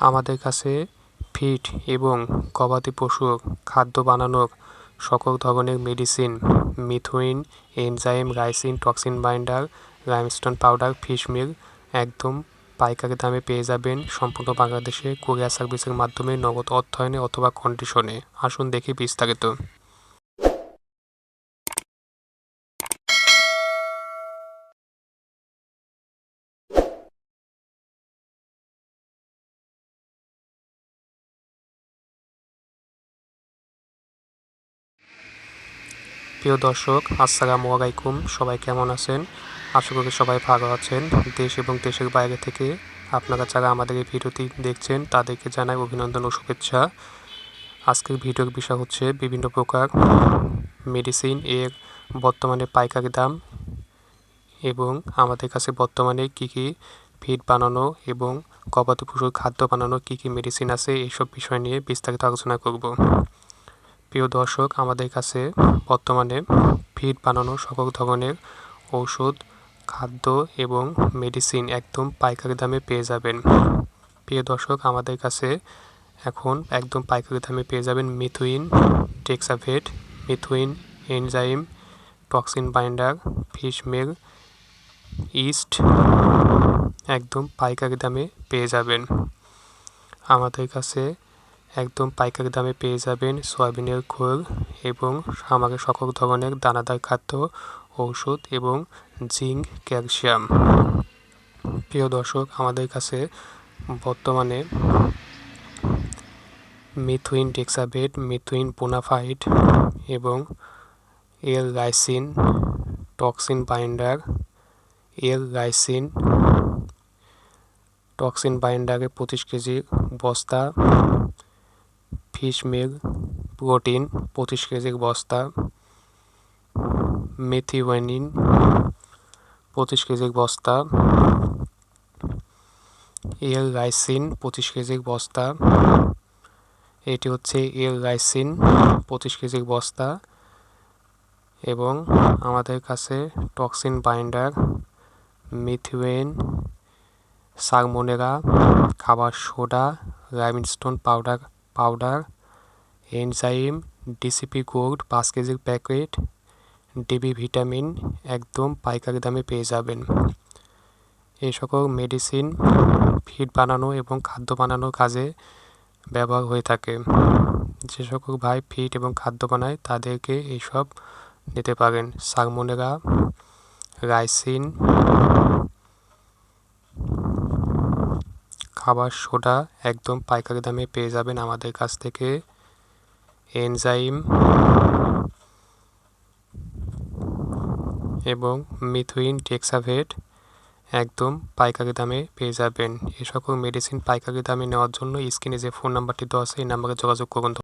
আমাদের কাছে ফিড এবং গবাদি পশু, খাদ্য বানানোর সকল ধরনের মেডিসিন মিথুইন enzyme ricin toxin binder limestone powder fish meal একদম পাইকারি দামে পেয়ে যাবেন সম্পূর্ণ বাংলাদেশে কোরিয়া সার্ভিসের মাধ্যমে নগদ অর্থায়নে অথবা কন্ডিশনে আসুন দেখি বিস্তারিত। প্রিয় দর্শক, আসসালামু আলাইকুম। সবাই কেমন আছেন? আশা করি সবাই ভালো আছেন। দেশ এবং দেশের বাইরে থেকে আপনারা যারা আমাদের এই ভিডিওটি দেখছেন, তাদেরকে জানাই অভিনন্দন ও শুভেচ্ছা। আজকের ভিডিওর বিষয় হচ্ছে বিভিন্ন প্রকার মেডিসিন এর বর্তমানে পাইকারি দাম এবং আমাদের কাছে বর্তমানে কি কি ফিড বানানো এবং গবাদি পশুর খাদ্য বানানো কি কি মেডিসিন আছে, এইসব বিষয় নিয়ে বিস্তারিত আলোচনা করব। প্রিয় দর্শক, আমাদের কাছে বর্তমানে ফিড বানানো সকল ধরনের ঔষধ, খাদ্য এবং মেডিসিন একদম পাইকারি দামে পেয়ে যাবেন। প্রিয় দর্শক, আমাদের কাছে এখন একদম পাইকারি দামে পেয়ে যাবেন মিথুইন টেক্সাভেট মিথুইন enzyme toxin binder fish meal yeast একদম পাইকারি দামে পেয়ে যাবেন। আমাদের কাছে একদম পাইকারি দামে পেয়ে যাবেন সয়াবিনের খোল এবং আমাদের সকল ধরনের দানাদার খাদ্য, ঔষধ এবং জিঙ্ক, ক্যালসিয়াম। প্রিয় দর্শক, আমাদের কাছে বর্তমানে মিথুইন ডেক্সাবেট মিথুইন পোনাফাইট এবং L lysine toxin binder L lysine toxin বাইন্ডারে পঁচিশ কেজি বস্তা ফিশ মিল, প্রোটিন পঁচিশ কেজির বস্তা মেথি মেথিওয়ানিন পঁচিশ কেজির বস্তা এল রাইসিন পঁচিশ কেজির বস্তা, এটি হচ্ছে এল রাইসিন পঁচিশ কেজির বস্তা এবং আমাদের কাছে টক্সিন বাইন্ডার, মিথিওয়েন সারমোনেরা খাবার soda, limestone powder powder enzyme D C P gold পাঁচ কেজির প্যাকেট ডিবি ভিটামিন একদম পাইকারি দামে পেয়ে যাবেন। এই সকল মেডিসিন ফিড বানানো এবং খাদ্য বানানোর কাজে ব্যবহার হয়ে থাকে। যে সকল ভাই ফিড এবং খাদ্য বানায়, তাদেরকে এইসব নিতে পারেন। সারমোনেরা রাইসিন খাবার সোডা একদম পাইকারি দামে পেয়ে যাবেন আমাদের কাছ থেকে। এনজাইম এবং মিথুইন টেক্সাভেট একদম পাইকারি দামে পেয়ে যাবেন। এ সকল মেডিসিন পাইকারি দামে নেওয়ার জন্য স্ক্রিনে যে ফোন নাম্বারটি দেওয়া আছে, এই নাম্বারে যোগাযোগ করুন।